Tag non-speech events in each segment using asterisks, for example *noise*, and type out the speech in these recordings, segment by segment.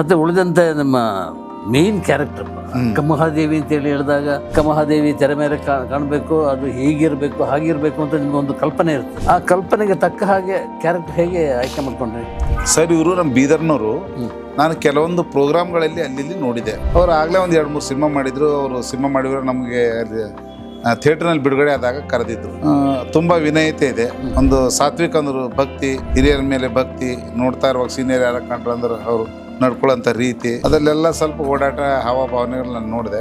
ಮತ್ತೆ ಉಳಿದಂಥ ನಮ್ಮ ಮೇನ್ ಕ್ಯಾರೆಕ್ಟರ್ ಕಮಹಾದೇವಿ ಅಂತೇಳಿ ಹೇಳಿದಾಗ ಕಮಹಾದೇವಿ ತೆರೆ ಮೇಲೆ ಕಾಣಬೇಕು ಅದು ಹೀಗಿರಬೇಕು ಹಾಗಿರಬೇಕು ಅಂತ ನಿಮ್ಗೆ ಒಂದು ಕಲ್ಪನೆ ಇರುತ್ತೆ ಆ ಕಲ್ಪನೆಗೆ ತಕ್ಕ ಹಾಗೆ ಕ್ಯಾರೆಕ್ಟರ್ ಹೇಗೆ ಆಯ್ಕೆ ಮಾಡ್ಕೊಂಡ್ರಿ? ಸರ್ ಇವರು ನಮ್ಮ ಬೀದರ್ನವರು. ನಾನು ಕೆಲವೊಂದು ಪ್ರೋಗ್ರಾಮ್ಗಳಲ್ಲಿ ಅಲ್ಲಿ ನೋಡಿದೆ. ಅವ್ರು ಆಗಲೇ ಒಂದು ಎರಡು ಮೂರು ಸಿನಿಮಾ ಮಾಡಿದ್ರು. ಅವರು ಸಿನಿಮಾ ಮಾಡಿದ್ರು ನಮಗೆ ಥಿಯೇಟರ್ ಥಿಯೇಟರ್ನಲ್ಲಿ ಬಿಡುಗಡೆ ಆದಾಗ ಕರೆದಿದ್ರು. ತುಂಬ ತುಂಬಾ ವಿನಯತೆ ಇದೆ. ಒಂದು ಸಾತ್ವಿಕ ಅಂದ್ರು ಭಕ್ತಿ ಹಿರಿಯರ ಮೇಲೆ ಭಕ್ತಿ ನೋಡ್ತಾ ಇರುವಾಗ ಸೀನಿಯರ್ ಯಾರ ಕಂಡ್ರು ಅಂದ್ರೆ ಅವರು. ನಡ್ಕೊಳ್ಳೋಂಥ ರೀತಿ ಅದಲ್ಲೆಲ್ಲ ಸ್ವಲ್ಪ ಓಡಾಟ ಹಾವಭಾವನೆಗಳು ನಾನು ನೋಡಿದೆ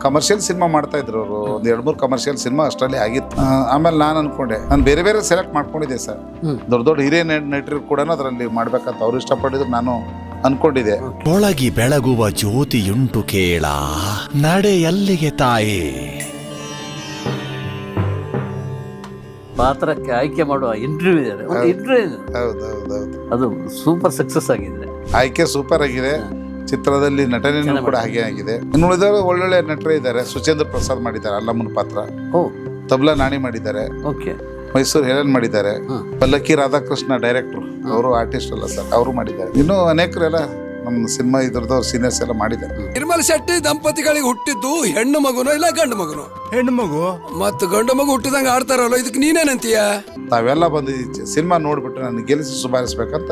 ಕಮರ್ಷಿಯಲ್ ಸಿನಿಮಾ ಮಾಡ್ತಾ ಇದ್ರು ಅವರು. ಒಂದು ಎರಡು ಮೂರು ಕಮರ್ಷಿಯಲ್ ಸಿನಿಮಾ ಅಷ್ಟರಲ್ಲಿ ಆಗಿತ್ತು. ಆಮೇಲೆ ನಾನು ಅನ್ಕೊಂಡೆ ನಾನು ಬೇರೆ ಬೇರೆ ಸೆಲೆಕ್ಟ್ ಮಾಡ್ಕೊಂಡಿದ್ದೆ ಸರ್. ದೊಡ್ಡ ದೊಡ್ಡ ಹಿರಿಯ ನಟ- ನಟರು ಕೂಡ ಅದರಲ್ಲಿ ಮಾಡ್ಬೇಕಂತ ಅವ್ರು ಇಷ್ಟಪಟ್ಟಿದ್ರು ನಾನು ಅನ್ಕೊಂಡಿದೆ ಒಳಗಿ ಬೆಳಗುವ ಜ್ಯೋತಿಯುಂಟು ಕೇಳ ನಡೆ ಎಲ್ಲಿಗೆ ತಾಯಿ? ಪಾತ್ರಕ್ಕೆ ಆಯ್ಕೆ ಮಾಡುವ ಇಂಟರ್ವ್ಯೂ ಇದೆ. ಒಂದು ಇಂಟರ್ವ್ಯೂ ಹೌದು ಹೌದು ಹೌದು. ಅದು ಸೂಪರ್ ಸಕ್ಸಸ್ ಆಗಿದೆ ಆಯ್ಕೆ ಸೂಪರ್ ಆಗಿದೆ. ಚಿತ್ರದಲ್ಲಿ ನಟನೆನೂ ಕೂಡ ಹಾಗೆ ಆಗಿದೆ ಇನ್ನು ಉಳಿದವರು ಒಳ್ಳೊಳ್ಳೆ ನಟರೇ ಇದ್ದಾರೆ. ಸುಚೇಂದ್ರ ಪ್ರಸಾದ್ ಮಾಡಿದ್ದಾರೆ ಅಲ್ಲಮ್ಮನ ಪಾತ್ರ. ಓ. ತಬ್ಲಾ ನಾಣಿ ಮಾಡಿದ್ದಾರೆ. ಓಕೆ. ಮೈಸೂರು ಹೇಳನ್ ಮಾಡಿದ್ದಾರೆ. ಪಲ್ಲಕ್ಕಿ ರಾಧಾಕೃಷ್ಣ ಡೈರೆಕ್ಟರ್ ಅವರು ಆರ್ಟಿಸ್ಟ್ ಅಲ್ಲ ಸರ್ ಅವರು ಮಾಡಿದ್ದಾರೆ. ಇನ್ನೂ ಅನೇಕರೆಲ್ಲ ನಮ್ಮ ಸಿನಿಮಾ ಇದ್ರದವ್ರು ಸೀನಿಯರ್ಸ್ ಎಲ್ಲ ಮಾಡಿದ್ದಾರೆ. ನಿರ್ಮಲ್ ಶೆಟ್ಟಿ ದಂಪತಿಗಳಿಗೆ ಹುಟ್ಟಿದ್ದು ಹೆಣ್ಣು ಮಗುನೋ ಇಲ್ಲ ಗಂಡು ಮಗುನೋ? ಹೆಣ್ಣು ಮಗು? ಮತ್ತು ಗಂಡು ಮಗು ಹುಟ್ಟಿದಂಗೆ ಆಡ್ತಾರಲ್ಲ ಇದಕ್ಕೆ ನೀನೇನಂತೀಯ? ತಾವೆಲ್ಲ ಬಂದು ಸಿನಿಮಾ ನೋಡಿಬಿಟ್ಟು ನನಗೆ ಗೆಲ್ಲಿಸಿ ಸುಧಾರಿಸ್ಬೇಕಂತ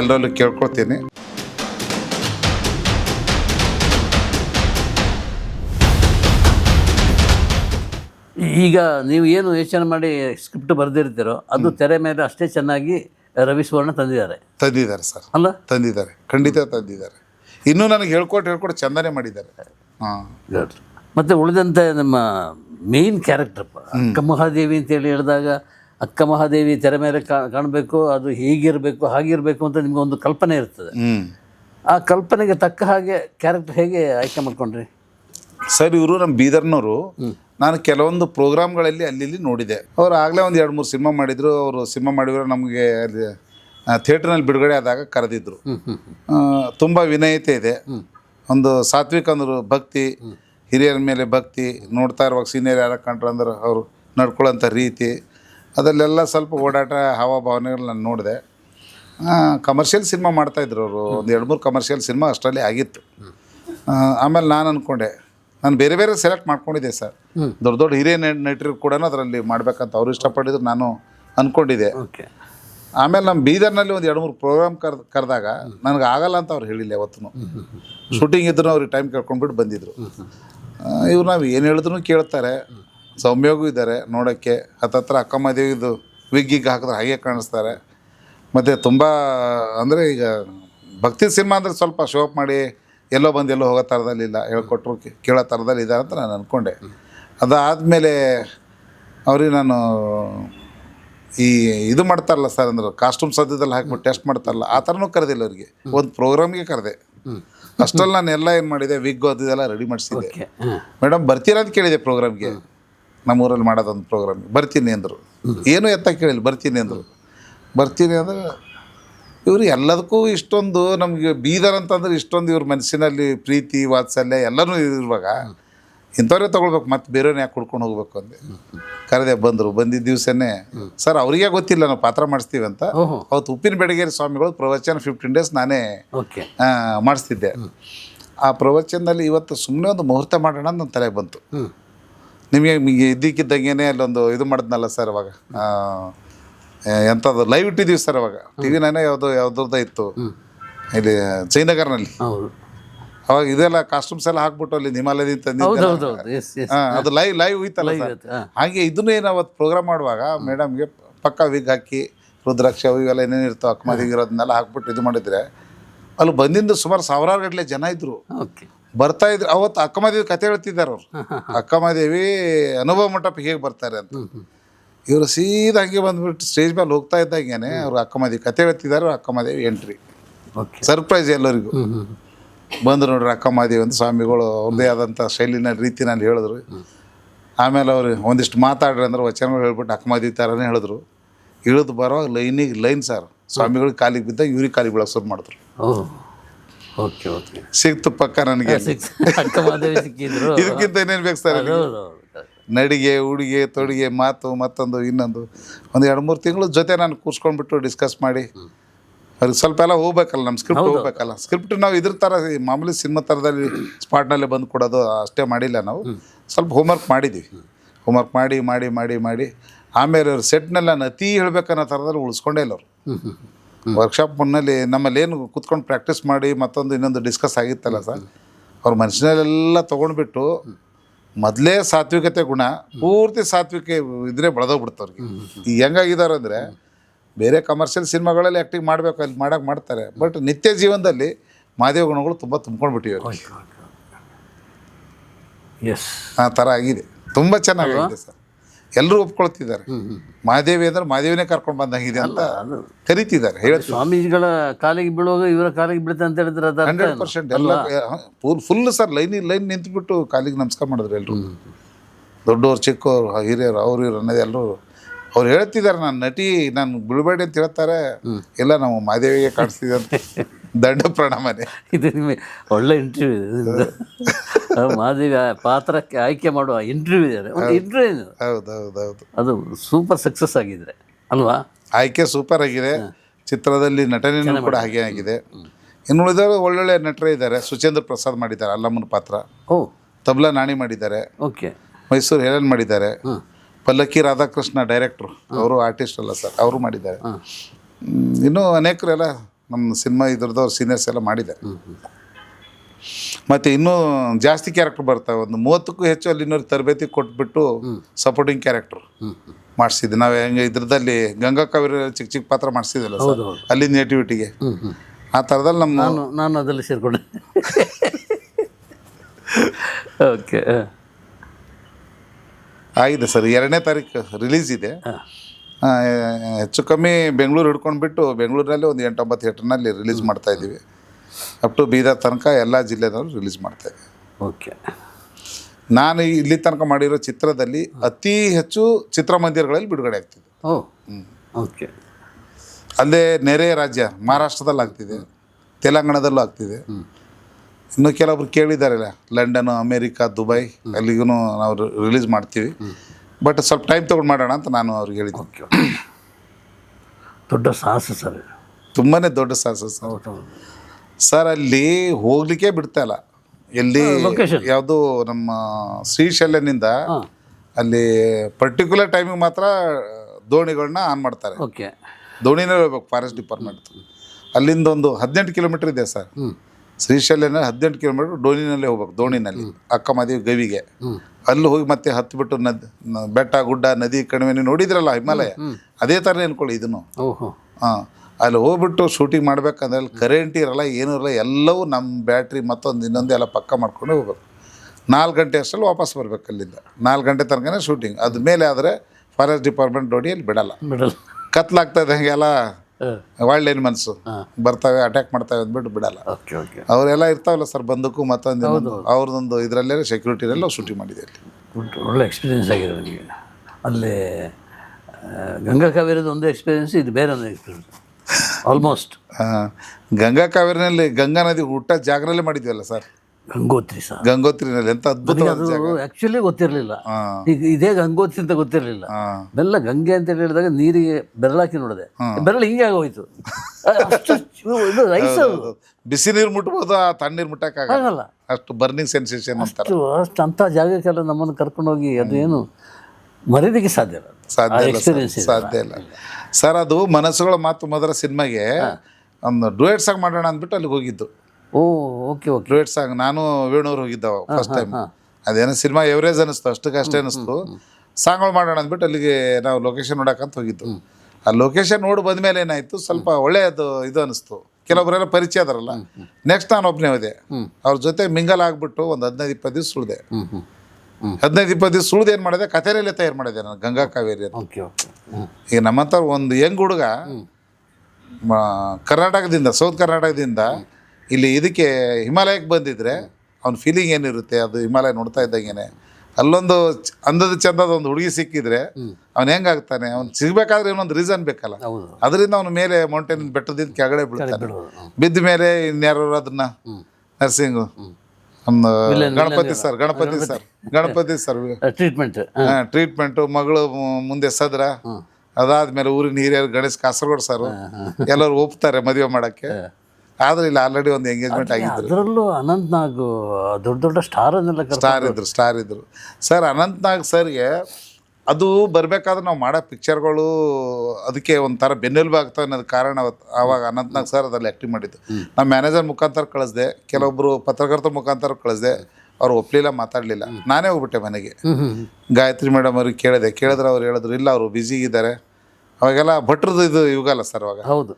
ಎಲ್ಲರಲ್ಲೂ ಕೇಳ್ಕೊಳ್ತೀನಿ. ಈಗ ನೀವು ಏನು ಯೋಚನೆ ಮಾಡಿ ಸ್ಕ್ರಿಪ್ಟ್ ಬರೆದಿರ್ತೀರೋ ಅದು ತೆರೆ ಮೇಲೆ ಅಷ್ಟೇ ಚೆನ್ನಾಗಿ ರವಿ ಸುವರ್ಣ ತಂದಿದ್ದಾರೆ. ತಂದಿದ್ದಾರೆ ಸರ್. ಅಲ್ಲ? ತಂದಿದ್ದಾರೆ. ಖಂಡಿತ ತಂದಿದ್ದಾರೆ. ಇನ್ನೂ ನನಗೆ ಹೇಳ್ಕೊಟ್ಟು ಹೇಳ್ಕೊಟ್ಟು ಚಂದನೆ ಮಾಡಿದ್ದಾರೆ. ಹಾಂ. ಮತ್ತೆ ಉಳಿದಂತೆ ನಮ್ಮ ಮೇನ್ ಕ್ಯಾರೆಕ್ಟರ್ ಕಮಹಾದೇವಿ ಮಹಾದೇವಿ ಅಂತೇಳಿ ಹೇಳಿದಾಗ ಅಕ್ಕ ಮಹಾದೇವಿ ತೆರೆ ಮೇಲೆ ಕಾಣಬೇಕು ಅದು ಹೀಗಿರಬೇಕು ಹಾಗಿರಬೇಕು ಅಂತ ನಿಮಗೆ ಒಂದು ಕಲ್ಪನೆ ಇರ್ತದೆ. ಆ ಕಲ್ಪನೆಗೆ ತಕ್ಕ ಹಾಗೆ ಕ್ಯಾರೆಕ್ಟರ್ ಹೇಗೆ ಆಯ್ಕೆ ಮಾಡ್ಕೊಂಡ್ರಿ? ಸರ್ ಇವರು ನಮ್ಮ ಬೀದರ್ನವರು. ನಾನು ಕೆಲವೊಂದು ಪ್ರೋಗ್ರಾಮ್ಗಳಲ್ಲಿ ಅಲ್ಲಿ ನೋಡಿದೆ. ಅವ್ರು ಆಗಲೇ ಒಂದು ಎರಡು ಮೂರು ಸಿನಿಮಾ ಮಾಡಿದ್ರು. ಅವರು ಸಿನಿಮಾ ಮಾಡಿದ್ರು ನಮಗೆ ಅಲ್ಲಿ ಥಿಯೇಟರ್ನಲ್ಲಿ ಬಿಡುಗಡೆ ಆದಾಗ ಕರೆದಿದ್ರು. ತುಂಬ ವಿನಯತೆ ಇದೆ. ಒಂದು ಸಾತ್ವಿಕ ಅಂದ್ರೆ ಭಕ್ತಿ ಹಿರಿಯರ ಮೇಲೆ ಭಕ್ತಿ ನೋಡ್ತಾ ಇರುವಾಗ ಸೀನಿಯರ್ ಯಾರ ಕಂಡ್ರು ಅಂದ್ರೆ ಅವರು ನಡ್ಕೊಳ್ಳೋಂಥ ರೀತಿ ಅದಲ್ಲೆಲ್ಲ ಸ್ವಲ್ಪ ಓಡಾಟ ಹಾವಭಾವನೆಗಳು ನಾನು ನೋಡಿದೆ. ಕಮರ್ಷಿಯಲ್ ಸಿನಿಮಾ ಮಾಡ್ತಾಯಿದ್ರು ಅವರು. ಒಂದು ಎರಡು ಮೂರು ಕಮರ್ಷಿಯಲ್ ಸಿನಿಮಾ ಅಷ್ಟರಲ್ಲಿ ಆಗಿತ್ತು. ಆಮೇಲೆ ನಾನು ಅಂದ್ಕೊಂಡೆ ನಾನು ಬೇರೆ ಬೇರೆ ಸೆಲೆಕ್ಟ್ ಮಾಡ್ಕೊಂಡಿದ್ದೆ ಸರ್. ದೊಡ್ಡ ದೊಡ್ಡ ಹಿರಿಯ ನಟ- ನಟರು ಕೂಡ ಅದರಲ್ಲಿ ಮಾಡ್ಬೇಕಂತ ಅವರು ಇಷ್ಟಪಟ್ಟಿದ್ರು ನಾನು ಅಂದ್ಕೊಂಡಿದ್ದೆ ಓಕೆ. ಆಮೇಲೆ ನಮ್ಮ ಬೀದರ್ನಲ್ಲಿ ಒಂದು ಎರಡು ಮೂರು ಪ್ರೋಗ್ರಾಮ್ ಕರ್ ಕರೆದಾಗ ನನಗೆ ಆಗಲ್ಲ ಅಂತ ಅವ್ರು ಹೇಳಿಲ್ಲ ಯಾವತ್ತೂ ಶೂಟಿಂಗ್ ಇದ್ರು ಅವ್ರಿಗೆ ಟೈಮ್ ಕೇಳ್ಕೊಂಡ್ಬಿಟ್ಟು ಬಂದಿದ್ರು. ಇವ್ರು ನಾವು ಏನು ಹೇಳಿದ್ರು ಕೇಳ್ತಾರೆ. ಸೌಮ್ಯಗೂ ಇದ್ದಾರೆ ನೋಡೋಕ್ಕೆ. ಹತ್ತತ್ರ ವಿಗ್ ವಿಗ್ಗಿಗೆ ಹಾಕಿದ್ರೆ ಹಾಗೆ ಕಾಣಿಸ್ತಾರೆ. ಮತ್ತು ತುಂಬ ಅಂದರೆ ಈಗ ಭಕ್ತಿ ಸಿನಿಮಾ ಅಂದರೆ ಸ್ವಲ್ಪ ಶೋಪ್ ಮಾಡಿ ಎಲ್ಲೋ ಬಂದು ಎಲ್ಲೋ ಹೋಗೋ ಥರದಲ್ಲಿಲ್ಲ ಹೇಳ್ಕೊಟ್ರು ಕೇ- ಕೇಳೋ ಥರದಲ್ಲಿ ಇದ್ದಾರೆ ಅಂತ ನಾನು ಅಂದ್ಕೊಂಡೆ ಅದಾದಮೇಲೆ ಅವ್ರಿಗೆ ನಾನು ಈ ಇದು ಮಾಡ್ತಾರಲ್ಲ ಸರ್ ಅಂದ್ರೆ ಕಾಸ್ಟ್ಯೂಮ್ ಸದ್ಯದಲ್ಲಿ ಹಾಕ್ಬಿಟ್ಟು ಟೆಸ್ಟ್ ಮಾಡ್ತಾರಲ್ಲ ಆ ಥರನೂ ಕರೆದಿಲ್ಲ ಅವ್ರಿಗೆ. ಒಂದು ಪ್ರೋಗ್ರಾಮ್ಗೆ ಕರೆದೆ. ಅಷ್ಟರಲ್ಲಿ ನಾನು ಎಲ್ಲ ಏನು ಮಾಡಿದೆ ವಿಗ್ ಅದಿದೆಲ್ಲ ರೆಡಿ ಮಾಡಿಸಿದ್ದೆ. ಮೇಡಮ್ ಬರ್ತೀರಾ ಅಂತ ಕೇಳಿದೆ ಪ್ರೋಗ್ರಾಮ್ಗೆ ನಮ್ಮೂರಲ್ಲಿ ಮಾಡೋದೊಂದು ಪ್ರೋಗ್ರಾಮ್ ಬರ್ತೀನಿ ಅಂದರು. ಏನು ಎತ್ತ ಕೇಳಿಲ್ಲ ಬರ್ತೀನಿ ಅಂದರು. ಬರ್ತೀನಿ ಅಂದ್ರೆ ಇವರು ಎಲ್ಲದಕ್ಕೂ ಇಷ್ಟೊಂದು ನಮಗೆ ಬೀದರ್ ಅಂತಂದ್ರೆ ಇಷ್ಟೊಂದು ಇವ್ರ ಮನಸ್ಸಿನಲ್ಲಿ ಪ್ರೀತಿ ವಾತ್ಸಲ್ಯ ಎಲ್ಲನೂ ಇರುವಾಗ ಇಂಥವ್ರೇ ತೊಗೊಳ್ಬೇಕು ಮತ್ತೆ ಬೇರೆಯವ್ರನ್ನ ಯಾಕೆ ಕುಡ್ಕೊಂಡು ಹೋಗ್ಬೇಕು ಅಂದೆ. ಕರೆದೆ ಬಂದರು ಬಂದಿದ್ದ ದಿವಸನೇ ಸರ್ ಅವರಿಗೆ ಗೊತ್ತಿಲ್ಲ ನಾವು ಪಾತ್ರ ಮಾಡಿಸ್ತೀವಿ ಅಂತ. ಅವತ್ತು ಉಪ್ಪಿನ ಬೆಡಗೇರಿ ಸ್ವಾಮಿಗಳು ಪ್ರವಚನ ಫಿಫ್ಟೀನ್ ಡೇಸ್ ನಾನೇ ಮಾಡಿಸ್ತಿದ್ದೆ. ಆ ಪ್ರವಚನದಲ್ಲಿ ಇವತ್ತು ಸುಮ್ಮನೆ ಒಂದು ಮುಹೂರ್ತ ಮಾಡೋಣ ಅಂತ ನನ್ನ ತಲೆಗೆ ಬಂತು. ನಿಮಗೆ ಇದ್ದಕ್ಕಿದ್ದಂಗೆ ಅಲ್ಲೊಂದು ಇದು ಮಾಡಿದ್ನಲ್ಲ ಸರ್ ಅವಾಗ? ಎಂಥದ್ದು ಲೈವ್ ಇಟ್ಟಿದ್ದೀವಿ ಸರ್ ಅವಾಗ. ಟಿ ವಿ ನಾನೇ ಯಾವುದೋ ಯಾವುದ್ರದ್ದು ಇತ್ತು. ಇಲ್ಲಿ ಜಯನಗರ್ನಲ್ಲಿ ಅವಾಗ ಇದೆಲ್ಲ ಕಾಸ್ಟ್ಯೂಮ್ಸ್ ಎಲ್ಲ ಹಾಕ್ಬಿಟ್ಟು ಅಲ್ಲಿ ಹಿಮಾಲಯದಿಂದ ಅದು ಲೈವ್ ಲೈವ್ ಹೋಯ್ತಲ್ಲ ಹಾಗೆ ಇದನ್ನು ಏನು ಅವತ್ತು ಪ್ರೋಗ್ರಾಮ್ ಮಾಡುವಾಗ ಮೇಡಮ್ಗೆ ಪಕ್ಕ ವಿಗ್ ಹಾಕಿ ರುದ್ರಾಕ್ಷ ಅವು ಇವೆಲ್ಲ ಏನೇನು ಇರ್ತಾವೆ ಅಕ್ಕಮದಿಗೆ ಇರೋದನ್ನೆಲ್ಲ ಹಾಕ್ಬಿಟ್ಟು ಇದು ಮಾಡಿದ್ರೆ ಅಲ್ಲಿ ಬಂದಿಂದ ಸುಮಾರು ಸಾವಿರಾರು ಗಟ್ಟಲೆ ಜನ ಇದ್ದರು ಓಕೆ ಬರ್ತಾ ಇದ್ರು ಅವತ್ತು ಅಕ್ಕಮದೇವಿ ಕತೆ ಹೇಳ್ತಿದ್ದಾರೆ ಅವ್ರು. ಅಕ್ಕಮದೇವಿ ಅನುಭವ ಮಂಟಪಕ್ಕೆ ಹೇಗೆ ಬರ್ತಾರೆ ಅಂತ. ಇವರು ಸೀದಾ ಹಂಗೆ ಬಂದ್ಬಿಟ್ಟು ಸ್ಟೇಜ್ ಮೇಲೆ ಹೋಗ್ತಾ ಇದ್ದಾಗೇನೆ ಅವ್ರು ಅಕ್ಕಮದೇವಿ ಕತೆ ಹೇಳ್ತಿದ್ದಾರೆ ಅವ್ರು ಅಕ್ಕಮದೇವಿ ಎಂಟ್ರಿ. ಸರ್ಪ್ರೈಸ್ ಎಲ್ಲರಿಗೂ. ಬಂದರು ನೋಡ್ರಿ ಅಕ್ಕಮದೇವಿ ಅಂತ ಸ್ವಾಮಿಗಳು ಒಂದೇ ಆದಂಥ ಶೈಲಿನ ರೀತಿನಲ್ಲಿ ಹೇಳಿದ್ರು. ಆಮೇಲೆ ಅವ್ರು ಒಂದಿಷ್ಟು ಮಾತಾಡ್ರಿ ಅಂದ್ರೆ ವಚನಗಳು ಹೇಳ್ಬಿಟ್ಟು ಅಕ್ಕಮದೇವಿ ಥರನೇ ಹೇಳಿದ್ರು. ಇಳಿದು ಬರೋ ಲೈನಿಗೆ ಲೈನ್ ಸರ್. ಸ್ವಾಮಿಗಳಿಗೆ ಕಾಲಿಗೆ ಬಿದ್ದಾಗ ಇವ್ರಿಗೆ ಕಾಲಿಗೆ ಬೀಳೋಕೆ ಶುರು ಮಾಡಿದ್ರು. Okay okay. ಸಿಕ್ತು ಪಕ್ಕ ನನಗೆ. ಸಿಕ್ಕಿದ್ರು. ಇದಕ್ಕಿಂತ ಏನೇನು ಬೇಕು ಸರ್. ನಡಿಗೆ ಉಡುಗೆ ತೊಡುಗೆ ಮಾತು ಮತ್ತೊಂದು ಇನ್ನೊಂದು. ಒಂದು ಎರಡು ಮೂರು ತಿಂಗಳು ಜೊತೆ ನಾನು ಕೂರ್ಸ್ಕೊಂಡ್ಬಿಟ್ಟು ಡಿಸ್ಕಸ್ ಮಾಡಿ. ಅವ್ರಿಗೆ ಸ್ವಲ್ಪ ಎಲ್ಲ ಹೋಗ್ಬೇಕಲ್ಲ ನಮ್ಮ ಸ್ಕ್ರಿಪ್ಟ್ ಹೋಗ್ಬೇಕಲ್ಲ. ಸ್ಕ್ರಿಪ್ಟ್ ನಾವು ಇದ್ರ ಥರ ಮಾಮೂಲಿ ಸಿನಿಮಾ ಥರದಲ್ಲಿ ಸ್ಪಾಟ್ನಲ್ಲೇ ಬಂದು ಕೊಡೋದು ಅಷ್ಟೇ ಮಾಡಿಲ್ಲ ನಾವು. ಸ್ವಲ್ಪ ಹೋಮ್ವರ್ಕ್ ಮಾಡಿದ್ವಿ. ಹೋಮ್ವರ್ಕ್ ಮಾಡಿ ಮಾಡಿ ಮಾಡಿ ಮಾಡಿ. ಆಮೇಲೆ ಅವ್ರು ಸೆಟ್ನೆಲ್ಲ ನಾನು ಅತಿ ಹೇಳ್ಬೇಕನ್ನೋ ಥರದಲ್ಲಿ ಉಳಿಸ್ಕೊಂಡೇ ಇಲ್ಲ ಅವರು. ವರ್ಕ್ಶಾಪ್ ಮುನ್ನಲ್ಲಿ ನಮ್ಮಲ್ಲಿ ಏನು ಕೂತ್ಕೊಂಡು ಪ್ರಾಕ್ಟೀಸ್ ಮಾಡಿ ಮತ್ತೊಂದು ಇನ್ನೊಂದು ಡಿಸ್ಕಸ್ ಆಗಿತ್ತಲ್ಲ ಸರ್? ಅವ್ರ ಮನುಷ್ಯನಲ್ಲೆಲ್ಲ ತೊಗೊಂಡ್ಬಿಟ್ಟು ಮೊದಲೇ ಸಾತ್ವಿಕತೆ ಗುಣ ಪೂರ್ತಿ ಸಾತ್ವಿಕ ಇದ್ರೆ ಬೆಳೆದೋಗ್ಬಿಡ್ತು ಅವ್ರಿಗೆ. ಈಗ ಹೆಂಗಾಗಿದ್ದಾರೆ ಅಂದರೆ ಬೇರೆ ಕಮರ್ಷಿಯಲ್ ಸಿನಿಮಾಗಳಲ್ಲಿ ಆ್ಯಕ್ಟಿಂಗ್ ಮಾಡಬೇಕು ಅಲ್ಲಿ ಮಾಡೋಕೆ ಮಾಡ್ತಾರೆ. ಬಟ್ ನಿತ್ಯ ಜೀವನದಲ್ಲಿ ಮಾದೇವ ಗುಣಗಳು ತುಂಬ ತುಂಬ್ಕೊಂಡ್ಬಿಟ್ಟಿವೆ ಎಸ್ ಆ ಥರ ಆಗಿದೆ. ತುಂಬ ಚೆನ್ನಾಗಿದೆ ಸರ್. ಎಲ್ಲರೂ ಒಪ್ಕೊಳ್ತಿದ್ದಾರೆ. ಮಹಾದೇವಿ ಅಂದ್ರೆ ಮಹಾದೇವಿನೇ ಕರ್ಕೊಂಡು ಬಂದಂಗಿದೆ ಅಂತ ಕರಿತಿದ್ದಾರೆ ಹೇಳ್ತಾರೆ ಸ್ವಾಮೀಜಿಗಳ ಕಾಲಿಗೆ ಬೀಳುವಾಗ ಇವರ ಕಾಲಿಗೆ ಬೀಳುತ್ತೆ ಅಂತ ಹೇಳಿದ್ರೆ ಹಂಡ್ರೆಡ್ ಪರ್ಸೆಂಟ್ ಎಲ್ಲ ಫುಲ್ ಸರ್ ಲೈನ್ ಲೈನ್ ನಿಂತ್ಬಿಟ್ಟು ಕಾಲಿಗೆ ನಮಸ್ಕಾರ ಮಾಡಿದ್ರು ಎಲ್ಲರೂ ದೊಡ್ಡವ್ರು ಚಿಕ್ಕವ್ರು ಹಿರಿಯರು ಅವ್ರು ಇವ್ರು ಅನ್ನೋದು ಎಲ್ಲರೂ ಅವ್ರು ಹೇಳ್ತಿದ್ದಾರೆ ನಾನು ನಟಿ ನಾನು ಬಿಡಬೇಡಿ ಅಂತ ಹೇಳ್ತಾರೆ. ಎಲ್ಲ ನಾವು ಮಾದೇವಿಗೆ ಕಾಣಿಸ್ತಿದ್ದೆ ಅಂತ. *laughs* ದಂಡ ಪ್ರಣಾಮನೆ ಇದು ನಿಮಗೆ ಒಳ್ಳೆ ಇಂಟರ್ವ್ಯೂ ಇದೆ ಮಾದೇವಿ ಆ ಪಾತ್ರಕ್ಕೆ ಆಯ್ಕೆ ಮಾಡುವ ಇಂಟರ್ವ್ಯೂ ಇದೆ ಒಂದು ಇಂಟರ್ವ್ಯೂ ಹೌದು ಹೌದು ಹೌದು. ಅದು ಸೂಪರ್ ಸಕ್ಸಸ್ ಆಗಿದ್ರೆ ಅಲ್ವಾ? ಆಯ್ಕೆ ಸೂಪರ್ ಆಗಿದೆ. ಚಿತ್ರದಲ್ಲಿ ನಟನೆಯೂ ಕೂಡ ಹಾಗೆ ಆಗಿದೆ ಇನ್ನು ಉಳಿದವರು ಒಳ್ಳೊಳ್ಳೆ ನಟರೇ ಇದ್ದಾರೆ. ಸುಚೇಂದ್ರ ಪ್ರಸಾದ್ ಮಾಡಿದ್ದಾರೆ ಅಲ್ಲಮ್ಮನ ಪಾತ್ರ. ಓ. ತಬ್ಲಾ ನಾಣಿ ಮಾಡಿದ್ದಾರೆ. ಓಕೆ. ಮೈಸೂರು ಹೇಳನ್ ಮಾಡಿದ್ದಾರೆ. ಪಲ್ಲಕ್ಕಿ ರಾಧಾಕೃಷ್ಣ ಡೈರೆಕ್ಟ್ರು. ಅವರು ಆರ್ಟಿಸ್ಟ್ ಅಲ್ಲ ಸರ್ ಅವರು ಮಾಡಿದ್ದಾರೆ. ಹ್ಮ್, ಇನ್ನೂ ಅನೇಕರು ಎಲ್ಲ ನಮ್ಮ ಸಿನಿಮಾ ಇದ್ರದವ್ರು ಸೀನಿಯರ್ಸ್ ಎಲ್ಲ ಮಾಡಿದ್ದಾರೆ. ಮತ್ತು ಇನ್ನೂ ಜಾಸ್ತಿ ಕ್ಯಾರೆಕ್ಟರ್ ಬರ್ತಾವೆ. ಒಂದು ಮೂವತ್ತಕ್ಕೂ ಹೆಚ್ಚು ಅಲ್ಲಿ ಇನ್ನೊಂದು ತರಬೇತಿ ಕೊಟ್ಬಿಟ್ಟು ಸಪೋರ್ಟಿಂಗ್ ಕ್ಯಾರೆಕ್ಟರ್ ಮಾಡಿಸಿದ್ವಿ. ನಾವು ಹೆಂಗೆ ಇದ್ರದಲ್ಲಿ ಗಂಗಾ ಕಾವೇರಿ ಚಿಕ್ಕ ಚಿಕ್ಕ ಪಾತ್ರ ಮಾಡಿಸಿದ್ವಲ್ಲ ಸರ್. ಅಲ್ಲಿ ನೇಟಿವಿಟಿಗೆ ಆ ಥರದಲ್ಲಿ ನಮ್ಮ ನಾನು ನಾನು ಅದರಲ್ಲಿ ಸೇರಿಕೊಂಡೆ. ಓಕೆ *laughs* ಆಗಿದೆ ಸರ್. ಎರಡನೇ ತಾರೀಕು ರಿಲೀಸ್ ಇದೆ. ಹೆಚ್ಚು ಕಮ್ಮಿ ಬೆಂಗಳೂರು ಹಿಡ್ಕೊಂಡ್ಬಿಟ್ಟು ಬೆಂಗಳೂರಿನಲ್ಲಿ ಒಂದು ಎಂಟೊಂಬತ್ತು ಥಿಯೇಟ್ರ್ನಲ್ಲಿ ರಿಲೀಸ್ ಮಾಡ್ತಾ ಇದ್ದೀವಿ. ಅಪ್ ಟು ಬೀದರ್ ತನಕ ಎಲ್ಲ ಜಿಲ್ಲೆದವರು ರಿಲೀಸ್ ಮಾಡ್ತಾ ಇದ್ದೀವಿ. ಓಕೆ. ನಾನು ಇಲ್ಲಿ ತನಕ ಮಾಡಿರೋ ಚಿತ್ರದಲ್ಲಿ ಅತಿ ಹೆಚ್ಚು ಚಿತ್ರಮಂದಿರಗಳಲ್ಲಿ ಬಿಡುಗಡೆ ಆಗ್ತಿದೆ. ಓಕೆ. ಅಲ್ಲೇ ನೆರೆ ರಾಜ್ಯ ಮಹಾರಾಷ್ಟ್ರದಲ್ಲಿ ಆಗ್ತಿದೆ. ತೆಲಂಗಾಣದಲ್ಲೂ ಆಗ್ತಿದೆ. ಇನ್ನು ಕೆಲವೊಬ್ರು ಕೇಳಿದಾರಲ್ಲ ಲಂಡನ್ ಅಮೇರಿಕಾ ದುಬೈ ಅಲ್ಲಿಗೂ ನಾವು ರಿಲೀಸ್ ಮಾಡ್ತೀವಿ. ಬಟ್ ಸ್ವಲ್ಪ ಟೈಮ್ ತೊಗೊಂಡು ಮಾಡೋಣ ಅಂತ ನಾನು ಅವ್ರಿಗೆ ಹೇಳಿದ್ದೆ ಓಕೆ ದೊಡ್ಡ ಸಾಹಸ ಸರ್. ತುಂಬಾ ದೊಡ್ಡ ಸಾಹಸ ಸರ್. ಸರ್ ಅಲ್ಲಿ ಹೋಗ್ಲಿಕ್ಕೆ ಬಿಡ್ತಾ ಇಲ್ಲ. ಎಲ್ಲಿ location. ಯಾವುದು ನಮ್ಮ ಶ್ರೀಶೈಲ್ಯನಿಂದ ಅಲ್ಲಿ ಪರ್ಟಿಕ್ಯುಲರ್ ಟೈಮಿಗೆ ಮಾತ್ರ ದೋಣಿಗಳನ್ನ ಆನ್ ಮಾಡ್ತಾರೆ. ಓಕೆ ದೋಣಿನೇ ಹೋಗ್ಬೇಕು ಫಾರೆಸ್ಟ್ ಡಿಪಾರ್ಟ್ಮೆಂಟ್ ಅಲ್ಲಿಂದ ಒಂದು ಹದಿನೆಂಟು ಕಿಲೋಮೀಟರ್ ಇದೆ ಸರ್. ಶ್ರೀಶೈಲ್ಯನ ಹದಿನೆಂಟು ಕಿಲೋಮೀಟರ್ ಡೋಣಿನಲ್ಲೇ ಹೋಗ್ಬೇಕು ದೋಣಿನಲ್ಲಿ ಅಕ್ಕ ಮಾದೇವಿ ಗವಿಗೆ. ಅಲ್ಲಿ ಹೋಗಿ ಮತ್ತೆ ಹತ್ಬಿಟ್ಟು ನದ್ ನ- ಬೆಟ್ಟ ಗುಡ್ಡ ನದಿ ಕಣಿವೆ ನೀವು ನೋಡಿದ್ರಲ್ಲ ಹಿಮಾಲಯ? ಅದೇ ಥರ ಅನ್ಕೊಳ್ಳಿ ಇದನ್ನು. ಓಹೋ. ಹಾಂ ಅಲ್ಲಿ ಹೋಗ್ಬಿಟ್ಟು ಶೂಟಿಂಗ್ ಮಾಡ್ಬೇಕಂದ್ರೆ ಅಲ್ಲಿ ಕರೆಂಟ್ ಇರಲ್ಲ ಏನೂ ಇರಲ್ಲ ಎಲ್ಲವೂ ನಮ್ಮ ಬ್ಯಾಟ್ರಿ ಮತ್ತೊಂದು ಇನ್ನೊಂದು ಎಲ್ಲ ಪಕ್ಕ ಮಾಡ್ಕೊಂಡು ಹೋಗ್ಬೇಕು. ನಾಲ್ಕು ಗಂಟೆ ಅಷ್ಟರಲ್ಲಿ ವಾಪಸ್ ಬರ್ಬೇಕು ಅಲ್ಲಿಂದ. ನಾಲ್ಕು ಗಂಟೆ ತನಕನೇ ಶೂಟಿಂಗ್ ಅದ ಮೇಲೆ ಆದರೆ ಫಾರೆಸ್ಟ್ ಡಿಪಾರ್ಟ್ಮೆಂಟ್ ನೋಡಿ ಅಲ್ಲಿ ಬಿಡಲ್ಲ. ಬಿಡಲ್ಲ. ಕತ್ಲಾಗ್ತದೆ ಇದ್ದಂಗೆಲ್ಲ ವೈಲ್ಡ್ ಅನಿಮಲ್ಸು ಬರ್ತವೆ ಅಟ್ಯಾಕ್ ಮಾಡ್ತವೆ ಅಂದ್ಬಿಟ್ಟು ಬಿಡಲ್ಲ. Okay okay. ಅವರೆಲ್ಲ ಇರ್ತಾವಲ್ಲ ಸರ್ ಬಂದಕ್ಕೂ ಮತ್ತೊಂದು ಅವ್ರದೊಂದು ಇದರಲ್ಲೇ ಸೆಕ್ಯೂರಿಟಿನೆಲ್ಲ ಶೂಟಿಂಗ್ ಮಾಡಿದೆ ಒಳ್ಳೆ ಎಕ್ಸ್ಪೀರಿಯೆನ್ಸ್ ಆಗಿದೆ ನನಗೆ ಅಲ್ಲಿ ಗಂಗಾ ಕಾವೇರಿದ ಒಂದು ಎಕ್ಸ್ಪೀರಿಯೆನ್ಸ್ ಇದು ಬೇರೆ ಒಂದು ಎಕ್ಸ್ಪೀರಿಯನ್ಸ್ ಆಲ್ಮೋಸ್ಟ್ ಹಾಂ. ಗಂಗಾ ಕಾವೇರಿನಲ್ಲಿ ಗಂಗಾ ನದಿ ಹುಟ್ಟ ಜಾಗರಲ್ಲೇ ಮಾಡಿದ್ವಲ್ಲ ಸರ್. ಗಂಗೋತ್ರಿ ಸರ್. ಗಂಗೋತ್ರಿನಲ್ಲಿ ಎಂತ ಅದ್ಭುತ ಆ್ಯಕ್ಚುಲಿ ಗೊತ್ತಿರಲಿಲ್ಲ. ಈಗ ಇದೇ ಗಂಗೋತ್ರಿ ಅಂತ ಗೊತ್ತಿರಲಿಲ್ಲ. ಬೆಲ್ಲ ಗಂಗೆ ಅಂತ ಹೇಳಿದಾಗ ನೀರಿಗೆ ಬೆರಳಾಕಿ ನೋಡಿದೆ. ಬೆರಳು ಹಿಂಗೆ ಆಗೋಯ್ತು. *laughs* ರೈಸ್ ಬಿಸಿ ನೀರು ಮುಟ್ಬೋದು ಆ ತಣ್ಣೀರು ಮುಟ್ಟಕ್ಕಾಗಲ್ಲ ಅಷ್ಟು ಬರ್ನಿಂಗ್ ಸೆನ್ಸೇಷನ್ ಅಂತ ಅಷ್ಟು ಅಷ್ಟು ಅಂಥ ಜಾಗಕ್ಕೆಲ್ಲ ನಮ್ಮನ್ನು ಕರ್ಕೊಂಡೋಗಿ ಅದು ಏನು ಮರೀಲಿಕ್ಕೆ ಸಾಧ್ಯ ಇಲ್ಲ. ಸಾಧ್ಯ ಇಲ್ಲ ಸಾಧ್ಯ ಇಲ್ಲ. ಸರ್ ಅದು ಮನಸ್ಸುಗಳ ಮಾತು ಮೊದಲ ಸಿನಿಮಾಗೆ ಒಂದು ಡುಯೆಟ್ಸ್ ಆಗಿ ಮಾಡೋಣ ಅಂದ್ಬಿಟ್ಟು ಅಲ್ಲಿಗೆ ಹೋಗಿದ್ದು. Oh okay okay. Duet song. ನಾನು ವೇಣೂರು ಹೋಗಿದ್ದವ ಫಸ್ಟ್ ಟೈಮ್ ಅದೇನೋ ಸಿನಿಮಾ ಎವರೇಜ್ ಅನಿಸ್ತು ಅಷ್ಟಕ್ಕೆ ಅಷ್ಟೇ ಅನಿಸ್ತು. ಸಾಂಗ್ಗಳು ಮಾಡೋಣ ಅಂದ್ಬಿಟ್ಟು ಅಲ್ಲಿಗೆ ನಾವು ಲೊಕೇಶನ್ ನೋಡಕ್ಕಂತ ಹೋಗಿದ್ದು. ಆ ಲೊಕೇಶನ್ ನೋಡಿ ಬಂದ್ಮೇಲೆ ಏನಾಯ್ತು ಸ್ವಲ್ಪ ಒಳ್ಳೆಯದು ಇದು ಅನಿಸ್ತು. ಕೆಲವೊಬ್ಬರೆಲ್ಲ ಪರಿಚಯ ಅದರಲ್ಲ. ನೆಕ್ಸ್ಟ್ ನಾನು ಒಬ್ಬನೇ ಹೋದೆ. ಅವ್ರ ಜೊತೆ ಮಿಂಗಲ್ ಆಗಿಬಿಟ್ಟು ಒಂದು ಹದಿನೈದು ಇಪ್ಪತ್ತು ದಿವಸ ಹ್ಞೂ ಹದಿನೈದು ಇಪ್ಪತ್ತು ದಿವಸ ಉಳಿದು ಏನು ಮಾಡಿದೆ? ಕಥೆರಲ್ಲೇ ತಯಾರು ಮಾಡಿದೆ ನಾನು ಗಂಗಾ ಕಾವೇರಿ ಅಂತ. ಈಗ ನಮ್ಮಂಥವ್ರು ಒಂದು ಯಂಗ್ ಹುಡುಗ ಕರ್ನಾಟಕದಿಂದ ಸೌತ್ ಕರ್ನಾಟಕದಿಂದ ಇಲ್ಲಿ ಇದಕ್ಕೆ ಹಿಮಾಲಯಕ್ಕೆ ಬಂದಿದ್ರೆ ಅವ್ನ ಫೀಲಿಂಗ್ ಏನಿರುತ್ತೆ? ಅದು ಹಿಮಾಲಯ ನೋಡ್ತಾ ಇದ್ದಂಗೆ ಅಲ್ಲೊಂದು ಅಂದದ ಚಂದದ ಒಂದು ಹುಡುಗಿ ಸಿಕ್ಕಿದ್ರೆ ಅವ್ನು ಹೆಂಗಾಗ್ತಾನೆ? ಅವ್ನು ಸಿಗ್ಬೇಕಾದ್ರೆ ಇನ್ನೊಂದು ರೀಸನ್ ಬೇಕಲ್ಲ. ಅದರಿಂದ ಅವನ ಮೇಲೆ ಮೌಂಟೇನ್ ಬೆಟ್ಟದಿಂದ ಕೆಳಗಡೆ ಬೀಳ್ತಾನೆ. ಹ್ಞೂ. ಬಿದ್ದ ಮೇಲೆ ಇನ್ಯಾರು ಅದನ್ನ nursing. Ganapati sir Ganapati sir Ganapati sir treatment treatment ಮಗಳು ಮುಂದೆ ಸದ್ರ. ಅದಾದ್ಮೇಲೆ ಊರಿನ ಹಿರಿಯರು ಗಣೇಶ್ ಕಾಸರಗೋಡ್ ಸರ್ ಎಲ್ಲರೂ ಒಪ್ತಾರೆ ಮದುವೆ ಮಾಡಕ್ಕೆ. ಆದ್ರೆ ಇಲ್ಲಿ ಆಲ್ರೆಡಿ ಒಂದು ಎಂಗೇಜ್ಮೆಂಟ್ ಆಗಿದೆ ಅದರಲ್ಲೂ ಅನಂತ್ ನಾಗ್ ದೊಡ್ಡ ದೊಡ್ಡ ಸ್ಟಾರ್ ಅನ್ನೆಲ್ಲ ಸ್ಟಾರ್ ಇದ್ರು ಸ್ಟಾರ್ ಇದ್ರು. ಸರ್ ಅನಂತ್ನಾಗ್ ಸರ್ಗೆ ಅದು ಬರಬೇಕಾದ್ರೆ ನಾವು ಮಾಡೋ ಪಿಕ್ಚರ್ಗಳು ಅದಕ್ಕೆ ಒಂಥರ ಬೆನ್ನೆಲುಬು ಆಗ್ತಾವೆ ಅನ್ನೋದು ಕಾರಣ ಆವಾಗ ಅನಂತ್ನಾಗ್ ಸರ್ ಅದರಲ್ಲಿ ಆ್ಯಕ್ಟಿವ್ ಮಾಡಿದ್ದು. ನಮ್ಮ ಮ್ಯಾನೇಜರ್ ಮುಖಾಂತರ ಕಳಿಸ್ದೆ ಕೆಲವೊಬ್ಬರು ಪತ್ರಕರ್ತರ ಮುಖಾಂತರ ಕಳಿಸ್ದೆ ಅವ್ರು ಒಪ್ಪಲಿಲ್ಲ ಮಾತಾಡಲಿಲ್ಲ. ನಾನೇ ಹೋಗ್ಬಿಟ್ಟೆ ಮನೆಗೆ. ಗಾಯತ್ರಿ ಮೇಡಮ್ ಅವ್ರಿಗೆ ಕೇಳಿದೆ ಕೇಳಿದ್ರೆ ಅವ್ರು ಹೇಳಿದ್ರು ಇಲ್ಲ ಅವರು ಬ್ಯುಸಿ ಇದ್ದಾರೆ. ಅವಾಗೆಲ್ಲ ಭಟ್ರದ್ದು ಇದು ಯುಗಲ್ಲ ಸರ್ ಅವಾಗ. ಹೌದು.